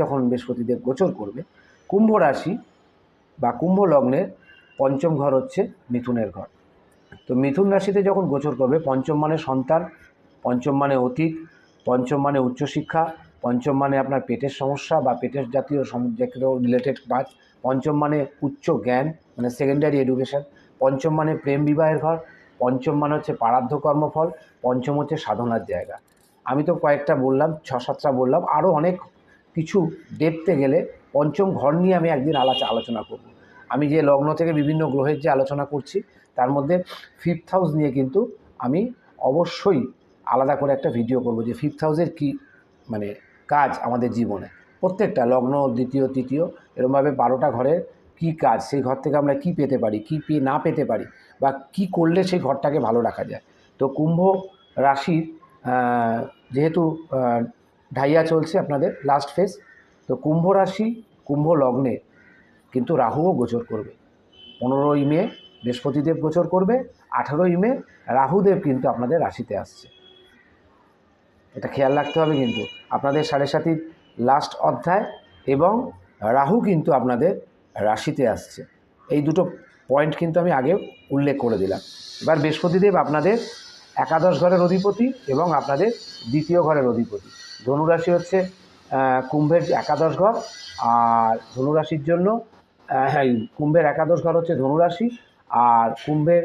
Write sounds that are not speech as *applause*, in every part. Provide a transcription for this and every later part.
যখন বৃহস্পতিদেব গোচর করবে, কুম্ভ রাশি বা কুম্ভ লগ্নের পঞ্চম ঘর হচ্ছে মিথুনের ঘর। তো মিথুন রাশিতে যখন গোচর করবে, পঞ্চম মানে সন্তান, পঞ্চম মানে অতীত, পঞ্চম মানে উচ্চশিক্ষা, পঞ্চম মানে আপনার পেটের সমস্যা বা পেটের জাতীয় রিলেটেড কাজ, পঞ্চম মানে উচ্চ জ্ঞান মানে সেকেন্ডারি এডুকেশন পঞ্চম মানে প্রেম বিবাহের ঘর, পঞ্চম মানে হচ্ছে পারাধ্য কর্মফল, পঞ্চম হচ্ছে সাধনার জায়গা। আমি তো কয়েকটা বললাম ছ সাতটা বললাম আরও অনেক কিছু দেখতে গেলে পঞ্চম ঘর নিয়ে আমি একদিন আলাচা আলোচনা করব। আমি যে লগ্ন থেকে বিভিন্ন গ্রহের যে আলোচনা করছি, তার মধ্যে ফিফথ হাউস নিয়ে কিন্তু আমি অবশ্যই আলাদা করে একটা ভিডিও করব যে ফিফথ হাউসের কী মানে কাজ আমাদের জীবনে। প্রত্যেকটা লগ্ন, দ্বিতীয়, তৃতীয়, এরমভাবে বারোটা ঘরের কী কাজ, সেই ঘর থেকে আমরা কি পেতে পারি, কি পেয়ে না পেতে পারি বা কি করলে সেই ঘরটাকে ভালো রাখা যায়। তো কুম্ভ রাশির যেহেতু ঢাইয়া চলছে আপনাদের লাস্ট ফেজ তো কুম্ভ রাশি, কুম্ভ লগ্নে কিন্তু রাহুও গোচর করবে। পনেরোই মে বৃহস্পতিদেব গোচর করবে, আঠারোই মে রাহুদেব কিন্তু আপনাদের রাশিতে আসছে। এটা খেয়াল রাখতে হবে কিন্তু। আপনাদের সাড়ে সাতির লাস্ট অধ্যায় এবং রাহু কিন্তু আপনাদের রাশিতে আসছে। এই দুটো পয়েন্ট কিন্তু আমি আগে উল্লেখ করে দিলাম। এবার বৃহস্পতিদেব আপনাদের একাদশ ঘরের অধিপতি এবং আপনাদের দ্বিতীয় ঘরের অধিপতি। ধনুরাশি হচ্ছে কুম্ভের একাদশ ঘর আর ধনুরাশির জন্য হ্যাঁ, কুম্ভের একাদশ ঘর হচ্ছে ধনুরাশি আর কুম্ভের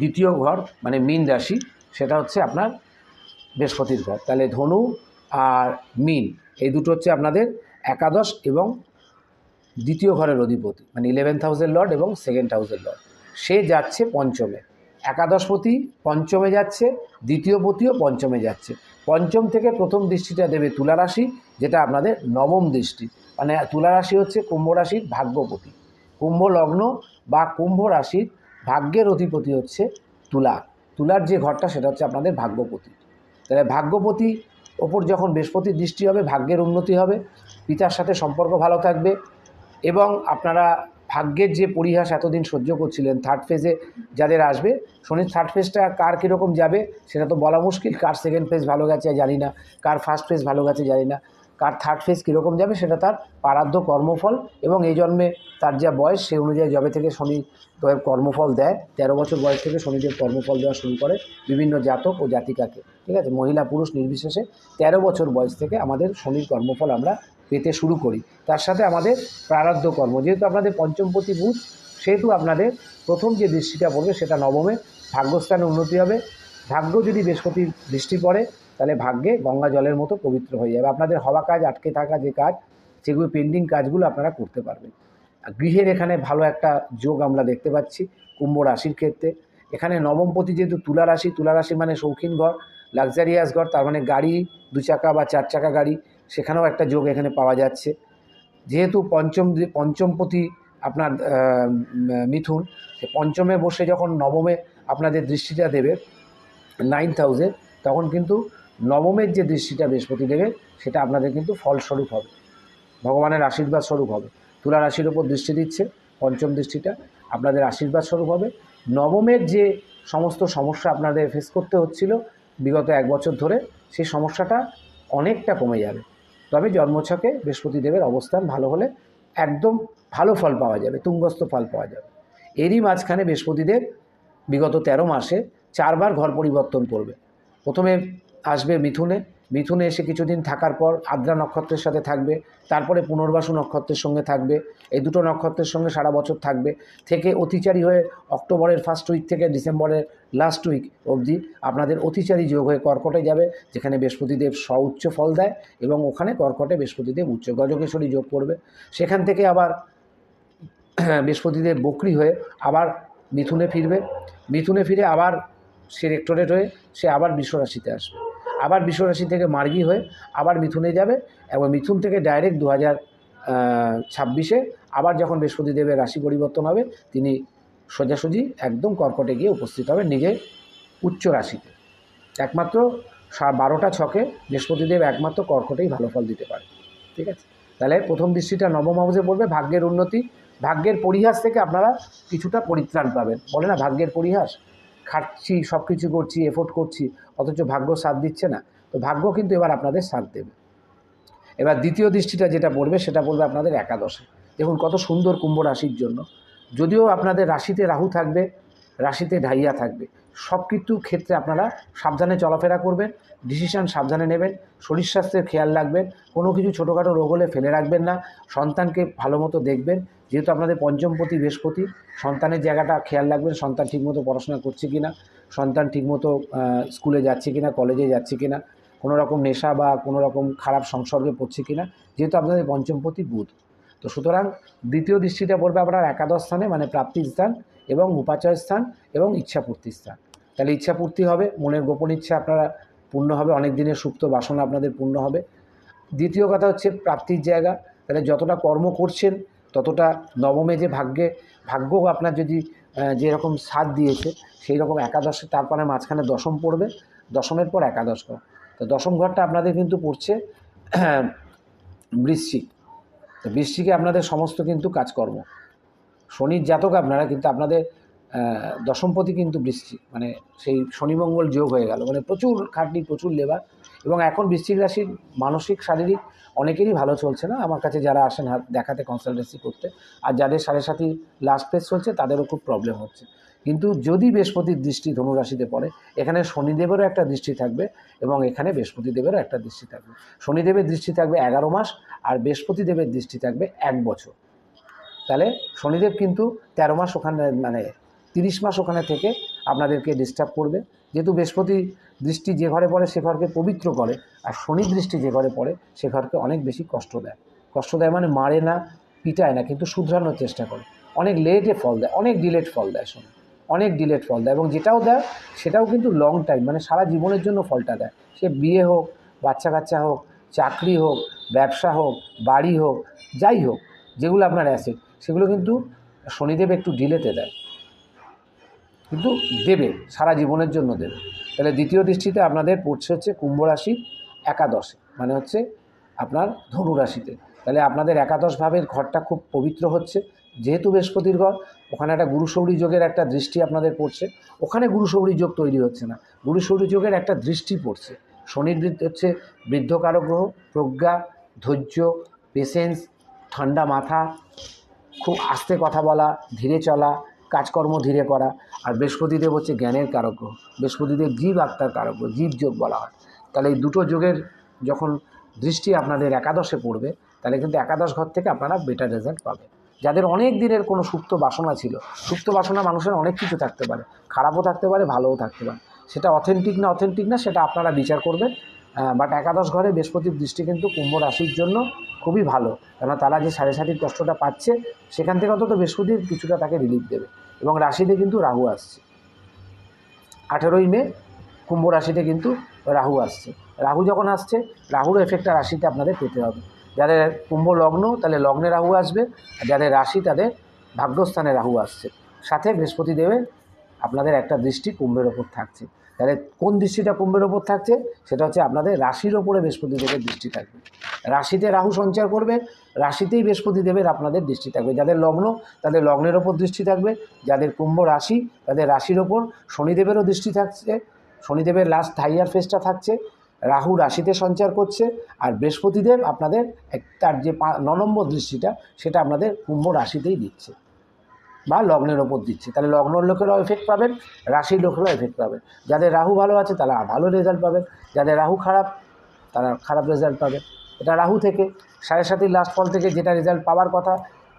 দ্বিতীয় ঘর মানে মীন রাশি সেটা হচ্ছে আপনার বৃহস্পতির ঘর। তাহলে ধনু আর মীন এই দুটো হচ্ছে আপনাদের একাদশ এবং দ্বিতীয় ঘরের অধিপতি মানে ইলেভেন্থ হাউসের লর্ড এবং সেকেন্ড হাউসের লর্ড সে যাচ্ছে পঞ্চমে। একাদশপতি পঞ্চমে যাচ্ছে, দ্বিতীয় পতিও পঞ্চমে যাচ্ছে। পঞ্চম থেকে প্রথম দৃষ্টিটা দেবে তুলা রাশি, যেটা আপনাদের নবম দৃষ্টি। মানে তুলা রাশি হচ্ছে কুম্ভ রাশির ভাগ্যপতি। কুম্ভ লগ্ন বা কুম্ভ রাশির ভাগ্যের অধিপতি হচ্ছে তুলা। তুলার যে ঘরটা, সেটা হচ্ছে আপনাদের ভাগ্যপতি। তাহলে ভাগ্যপতি ওপর যখন বৃহস্পতির দৃষ্টি হবে, ভাগ্যের উন্নতি হবে, পিতার সাথে সম্পর্ক ভালো থাকবে এবং আপনারা ভাগ্যের যে পরিহাস এতদিন সহ্য করছিলেন থার্ড ফেজে যাদের আসবে শনির থার্ড ফেজটা কার কীরকম যাবে, সেটা তো বলা মুশকিল, কার সেকেন্ড ফেজ ভালো গেছে জানি না, কার ফার্স্ট ফেজ ভালো গেছে জানি না, কার থার্ড ফেজ কীরকম যাবে সেটা তার পারাধ্য কর্মফল এবং এই জন্মে তার যা বয়স সেই অনুযায়ী যবে থেকে শনি দেব কর্মফল দেয়, তেরো বছর বয়স থেকে শনিদেব কর্মফল দেওয়া শুরু করে বিভিন্ন জাতক ও জাতিকাকে, ঠিক আছে? মহিলা পুরুষ নির্বিশেষে তেরো বছর বয়স থেকে আমাদের শনির কর্মফল আমরা পেতে শুরু করি। তার সাথে আমাদের প্রারব্ধ কর্ম, যেহেতু আপনাদের পঞ্চমপতি বুধ সেহেতু আপনাদের প্রথম যে দৃষ্টিটা পড়বে সেটা নবমে, ভাগ্যস্থানে উন্নতি হবে। ভাগ্য যদি বৃহস্পতির দৃষ্টি পড়ে, তাহলে ভাগ্যে গঙ্গা জলের মতো পবিত্র হয়ে যাবে। আপনাদের হওয়া কাজ, আটকে থাকা যে কাজ, সেগুলো পেন্ডিং কাজগুলো আপনারা করতে পারবেন। গৃহের এখানে ভালো একটা যোগ আমরা দেখতে পাচ্ছি, কুম্ভ রাশির ক্ষেত্রে। এখানে নবমপতি যেহেতু তুলা রাশি তুলা রাশি মানে শৌখিন ঘর লাক্সারিয়াস ঘর, তার মানে গাড়ি দু চাকা বা চার চাকা গাড়ি সেখানেও একটা যোগ এখানে পাওয়া যাচ্ছে। যেহেতু পঞ্চম পঞ্চমপতি আপনার মিথুন, সে পঞ্চমে বসে যখন নবমে আপনাদের দৃষ্টিটা দেবে নাইন্থ হাউসে তখন কিন্তু নবমের যে দৃষ্টিটা বৃহস্পতি দেবে, সেটা আপনাদের কিন্তু ফলস্বরূপ হবে। ভগবানের আশীর্বাদ স্বরূপ হবে। তুলা রাশির ওপর দৃষ্টি দিচ্ছে, পঞ্চম দৃষ্টিটা আপনাদের আশীর্বাদ স্বরূপ হবে। নবমের যে সমস্ত সমস্যা আপনাদের ফেস করতে হচ্ছিল, বিগত এক বছর ধরে, সেই সমস্যাটা অনেকটা কমে যাবে। তবে জন্মছকে বৃহস্পতি দেবের অবস্থান ভালো হলে একদম ভালো ফল পাওয়া যাবে, তুঙ্গস্থ ফল পাওয়া যাবে। এরই মাঝখানে বৃহস্পতিদেব বিগত তেরো মাসে চারবার ঘর পরিবর্তন করবে। প্রথমে আসবে মিথুনে মিথুনে এসে কিছুদিন থাকার পর আদ্রা নক্ষত্রের সাথে থাকবে, তারপরে পুনর্বাসু নক্ষত্রের সঙ্গে থাকবে, এই দুটো নক্ষত্রের সঙ্গে সারা বছর থাকবে, থেকে অতিচারী হয়ে অক্টোবরের ফার্স্ট উইক থেকে ডিসেম্বরের লাস্ট উইক অবধি আপনাদের অতিচারী যোগ হয়ে কর্কটে যাবে, যেখানে বৃহস্পতিদেব স্বউচ্চ ফল দেয় এবং ওখানে কর্কটে বৃহস্পতিদেব উচ্চ গজকেশ্বরী যোগ করবে। সেখান থেকে আবার *clears throat* বৃহস্পতিদেব বকরি হয়ে আবার মিথুনে ফিরবে। মিথুনে ফিরে আবার সে রেক্টোরেট হয়ে সে আবার বিশ্বরাশিতে আসবে। আবার বিশ্বরাশি থেকে মার্গী হয়ে আবার মিথুনে যাবে এবং মিথুন থেকে ডাইরেক্ট দু হাজার ছাব্বিশে আবার যখন বৃহস্পতিদেবের রাশি পরিবর্তন হবে, তিনি সোজাসুজি একদম কর্কটে গিয়ে উপস্থিত হবেন নিজের উচ্চ রাশিতে। একমাত্র বারোটা ছকে বৃহস্পতিদেব একমাত্র কর্কটেই ভালো ফল দিতে পারে। ঠিক আছে? তাহলে প্রথম দৃষ্টিটা নবম হাউসে পড়বে, ভাগ্যের উন্নতি। ভাগ্যের পরিহাস থেকে আপনারা কিছুটা পরিত্রাণ পাবেন। বলে না, ভাগ্যের পরিহাস? খাটছি সব কিছু করছি এফোর্ট করছি, অথচ ভাগ্য সাথ দিচ্ছে না। তো ভাগ্য কিন্তু এবার আপনাদের সাথ দেবে। এবার দ্বিতীয় দৃষ্টিটা যেটা পড়বে, সেটা পড়বে আপনাদের একাদশে। দেখুন কত সুন্দর কুম্ভ রাশির জন্য। যদিও আপনাদের রাশিতে রাহু থাকবে, রাশিতে ঢাইয়া থাকবে। সব কিছু ক্ষেত্রে আপনারা সাবধানে চলাফেরা করবেন ডিসিশন সাবধানে নেবেন, শরীর স্বাস্থ্যের খেয়াল রাখবেন, কোনো কিছু ছোটোখাটো রোগ হলে ফেলে রাখবেন না, সন্তানকে ভালো মতো দেখবেন, যেহেতু আপনাদের পঞ্চমপতি বৃহস্পতি, সন্তানের জায়গাটা খেয়াল রাখবেন, সন্তান ঠিকমতো পড়াশোনা করছে কি না সন্তান ঠিকমতো স্কুলে যাচ্ছে কি না কলেজে যাচ্ছে কি না কোনো রকম নেশা বা কোনো রকম খারাপ সংসর্গে পড়ছে কি না যেহেতু আপনাদের পঞ্চমপতি বুধ। তো সুতরাং দ্বিতীয় দৃষ্টিটা পড়বে আপনার একাদশ স্থানে মানে প্রাপ্তির স্থান এবং উপাচয় স্থান এবং ইচ্ছাপূর্তি স্থান। তাহলে ইচ্ছাপূর্তি হবে, মনের গোপন ইচ্ছা আপনারা পূর্ণ হবে, অনেক দিনের সুপ্ত বাসনা আপনাদের পূর্ণ হবে। দ্বিতীয় কথা হচ্ছে প্রাপ্তির জায়গা, তাহলে যতটা কর্ম করছেন, ততটা নবমে যে ভাগ্যে, ভাগ্য আপনার যদি যেরকম সাথ দিয়েছে সেই রকম একাদশে তারপরে মাঝখানে দশম পড়বে, দশমের পর একাদশ ঘর। তো দশম ঘরটা আপনাদের কিন্তু পড়ছে, *clears throat* বৃশ্চিক। তো বৃশ্চিকে আপনাদের সমস্ত কিন্তু কাজকর্ম। শনির জাতক আপনারা, কিন্তু আপনাদের দশমপতি কিন্তু বৃশ্চিক মানে সেই শনিমঙ্গল যোগ হয়ে গেল। মানে প্রচুর খাটনি, প্রচুর লেবার, এবং এখন বৃশ্চিক রাশির মানসিক, শারীরিক অনেকেরই ভালো চলছে না। আমার কাছে যারা আসেন হাত দেখাতে কনসালটেন্সি করতে, আর যাদের সাড়ে সাথী লাস্ট ফেজ চলছে, তাদেরও খুব প্রবলেম হচ্ছে। কিন্তু যদি বৃহস্পতির দৃষ্টি ধনুরাশিতে পড়ে, এখানে শনিদেবেরও একটা দৃষ্টি থাকবে, এবং এখানে বৃহস্পতিদেবেরও একটা দৃষ্টি থাকবে। শনিদেবের দৃষ্টি থাকবে এগারো মাস, আর বৃহস্পতি দেবের দৃষ্টি থাকবে এক বছর। তাহলে শনিদেব কিন্তু তেরো মাস ওখানে মানে তিরিশ মাস ওখানে থেকে আপনাদেরকে ডিস্টার্ব করবে। যেহেতু বৃহস্পতি দৃষ্টি যে ঘরে পড়ে, সে ঘরকে পবিত্র করে, আর শনি দৃষ্টি যে ঘরে পড়ে, সে ঘরকে অনেক বেশি কষ্ট দেয়। কষ্ট দেয় মানে মারে না, পিটায় না, কিন্তু শুধরানোর চেষ্টা করে। অনেক লেটে ফল দেয়, অনেক ডিলেট ফল দেয়, শনি। অনেক ডিলেট ফল দেয়, এবং যেটাও দেয়, সেটাও কিন্তু লং টাইম মানে সারা জীবনের জন্য ফলটা দেয়। সে বিয়ে হোক, বাচ্চা কাচ্চা হোক, চাকরি হোক, ব্যবসা হোক, বাড়ি হোক, যাই হোক, যেগুলো আপনার অ্যাসেট সেগুলো কিন্তু শনিদেব একটু ডিলেতে দেয়। কিন্তু দেবে, সারা জীবনের জন্য দেবে। তাহলে দ্বিতীয় দৃষ্টিতে আপনাদের পড়ছে হচ্ছে কুম্ভ রাশি একাদশে মানে হচ্ছে আপনার ধনু রাশিতে। তাহলে আপনাদের একাদশ ভাবের ঘরটা খুব পবিত্র হচ্ছে, যেহেতু বৃহস্পতির ঘর, ওখানে একটা গুরুশৌরী যোগের একটা দৃষ্টি আপনাদের পড়ছে। ওখানে গুরুশৌরী যোগ তৈরি হচ্ছে না, গুরুশৌরী যোগের একটা দৃষ্টি পড়ছে। শনির বৃদ্ধ হচ্ছে বৃদ্ধকারক গ্রহ, প্রজ্ঞা, ধৈর্য পেশেন্স ঠান্ডা মাথা, খুব আস্তে কথা বলা, ধীরে চলা কাজকর্ম ধীরে করা। আর বৃহস্পতিদেব হচ্ছে জ্ঞানের কারক বৃহস্পতিদেব জীব আত্মার কারক জীব যোগ বলা হয়। তাহলে এই দুটো যোগের যখন দৃষ্টি আপনাদের একাদশে পড়বে, তাহলে কিন্তু একাদশ ঘর থেকে আপনারা বেটার রেজাল্ট পাবেন। যাদের অনেক দিনের কোনো সুপ্ত বাসনা ছিল, সুপ্ত বাসনা মানুষের অনেক কিছু থাকতে পারে। খারাপও থাকতে পারে, ভালোও থাকতে পারে। সেটা অথেন্টিক না অথেন্টিক না, সেটা আপনারা বিচার করবেন। বাট একাদশ ঘরে বৃহস্পতির দৃষ্টি কিন্তু কুম্ভ রাশির জন্য খুবই ভালো। কেন তারা যে সাড়ে সাতির কষ্টটা পাচ্ছে, সেখান থেকে অন্তত বৃহস্পতির কিছুটা তাকে রিলিফ দেবে। এবং রাশিতে কিন্তু রাহু আসছে। আঠেরোই মে, কুম্ভ রাশিতে কিন্তু রাহু আসছে। রাহু যখন আসছে, রাহুর এফেক্টটা রাশিতে আপনাদের পেতে হবে। যাদের কুম্ভ লগ্ন, তাহলে লগ্নে রাহু আসবে, আর যাদের রাশি, তাদের ভাগ্যস্থানে রাহু আসছে। সাথে বৃহস্পতি দেবে আপনাদের একটা দৃষ্টি কুম্ভের ওপর থাকছে। তাহলে কোন দৃষ্টিটা কুম্ভের ওপর থাকছে? সেটা হচ্ছে আপনাদের রাশির ওপরে বৃহস্পতি দেবের দৃষ্টি থাকবে। রাশিতে রাহু সঞ্চার করবে, রাশিতেই বৃহস্পতি দেবের আপনাদের দৃষ্টি থাকবে। যাদের লগ্ন, তাদের লগ্নের ওপর দৃষ্টি থাকবে। যাদের কুম্ভ রাশি, তাদের রাশির ওপর শনিদেবেরও দৃষ্টি থাকছে। শনিদেবের লাস্ট থাইয়ার ফেসটা থাকছে। রাহু রাশিতে সঞ্চার করছে। আর বৃহস্পতিদেব আপনাদের তার যে ন নম্বর দৃষ্টিটা, সেটা আপনাদের কুম্ভ রাশিতেই দিচ্ছে। বা লগ্নের ওপর দিচ্ছে। তাহলে লগ্নর লোকেরাও এফেক্ট পাবেন, রাশির লোকেরাও এফেক্ট পাবেন। যাদের রাহু ভালো আছে তারা ভালো রেজাল্ট পাবেন, যাদের রাহু খারাপ তারা খারাপ রেজাল্ট পাবে এটা রাহু থেকে, সাড়ে সাতির লাস্ট ফল থেকে যেটা রেজাল্ট পাওয়ার কথা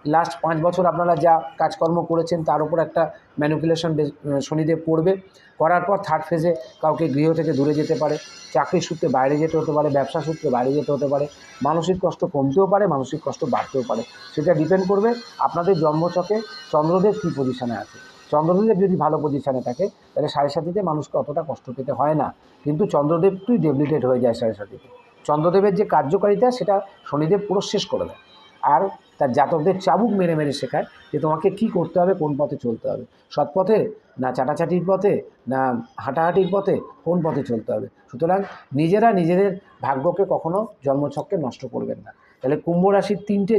লাস্ট পাঁচ বছর আপনারা যা কাজকর্ম করেছেন, তার উপর একটা ম্যানিপুলেশন শনিদেব পড়বে। করার পর থার্ড ফেজে কাউকে গৃহ থেকে দূরে যেতে পারে। চাকরির সূত্রে বাইরে যেতে হতে পারে, ব্যবসা সূত্রে বাইরে যেতে হতে পারে। মানসিক কষ্ট কমতেও পারে, মানসিক কষ্ট বাড়তেও পারে। সেটা ডিপেন্ড করবে আপনাদের জন্মচকে চন্দ্রদেব কী পজিশানে আছে। চন্দ্রদেব যদি ভালো পজিশানে থাকে, তাহলে সাড়ে সাতিতে মানুষকে অতটা কষ্ট পেতে হয় না। কিন্তু চন্দ্রদেবটুই ডেবলিটেড হয়ে যায় সাড়ে সাতিতে। চন্দ্রদেবের যে কার্যকারিতা, সেটা শনিদেব পুরো শেষ করে দেয়। আর তার জাতকদের চাবুক মেরে মেরে শেখায় যে তোমাকে কি করতে হবে, কোন পথে চলতে হবে। সৎ পথে না চাটাচাটির পথে, না হাঁটাহাঁটির পথে কোন পথে চলতে হবে। সুতরাং নিজেরা নিজেদের ভাগ্যকে কখনো জন্মছককে নষ্ট করবেন না। তাহলে কুম্ভ রাশির তিনটে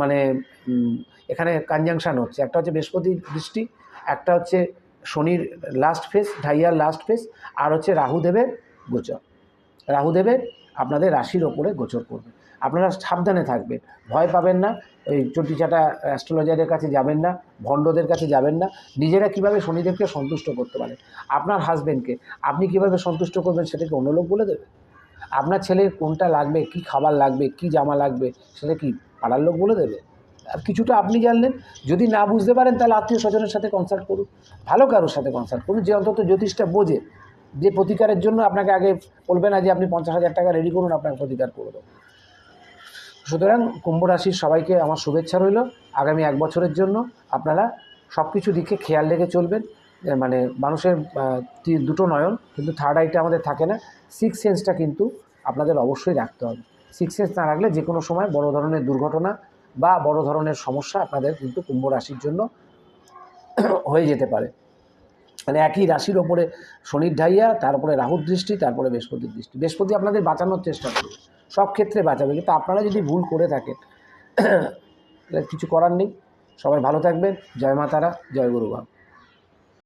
মানে এখানে কনজাংশন হচ্ছে। একটা হচ্ছে বৃহস্পতি দৃষ্টি, একটা হচ্ছে শনির লাস্ট ফেস ঢাইয়ার লাস্ট ফেস আর হচ্ছে রাহুদেবের গোচর। রাহুদেবের আপনাদের রাশির ওপরে গোচর করবে। আপনারা সাবধানে থাকবেন। ভয় পাবেন না ওই চটিচাটা অ্যাস্ট্রোলজারের কাছে যাবেন না, ভণ্ডদের কাছে যাবেন না। নিজেরা কীভাবে শনিদেবকে সন্তুষ্ট করতে পারেন? আপনার হাজবেন্ডকে আপনি কীভাবে সন্তুষ্ট করবেন সেটাকে অন্য লোক বলে দেবে? আপনার ছেলের কোনটা লাগবে, কি খাবার লাগবে, কি জামা লাগবে, সেটা কি পাড়ার লোক বলে দেবে? আর কিছুটা আপনি জানলেন। যদি না বুঝতে পারেন, তাহলে আত্মীয় স্বজনের সাথে কনসাল্ট করুন। ভালো কারোর সাথে কনসাল্ট করুন, যে অন্তত জ্যোতিষটা বোঝে। যে প্রতিকারের জন্য আপনাকে আগে বলবে না যে, আপনি পঞ্চাশ হাজার টাকা রেডি করুন আপনার প্রতিকার করে দেবো। সুতরাং কুম্ভ রাশির সবাইকে আমার শুভেচ্ছা রইল। আগামী এক বছরের জন্য আপনারা সব কিছু দিকে খেয়াল রেখে চলবেন। মানে মানুষের দুটো নয়ন, কিন্তু থার্ড আইটা আমাদের থাকে না। সিক্স সেন্সটা কিন্তু আপনাদের অবশ্যই রাখতে হবে। সিক্স সেন্স না রাখলে যে কোনো সময় বড় ধরনের দুর্ঘটনা বা বড় ধরনের সমস্যা আপনাদের কিন্তু কুম্ভ রাশির জন্য হয়ে যেতে পারে। মানে একই রাশির ওপরে শনির ঢাইয়া, তারপরে রাহুর দৃষ্টি, তারপরে বৃহস্পতির দৃষ্টি। বৃহস্পতি আপনাদের বাঁচানোর চেষ্টা করবে। সব ক্ষেত্রে বাঁচাবে। কিন্তু আপনারা যদি ভুল করে থাকেন *coughs* কিছু করার নেই। সবাই ভালো থাকবেন। জয় মাতারা জয় গুরু বাবা।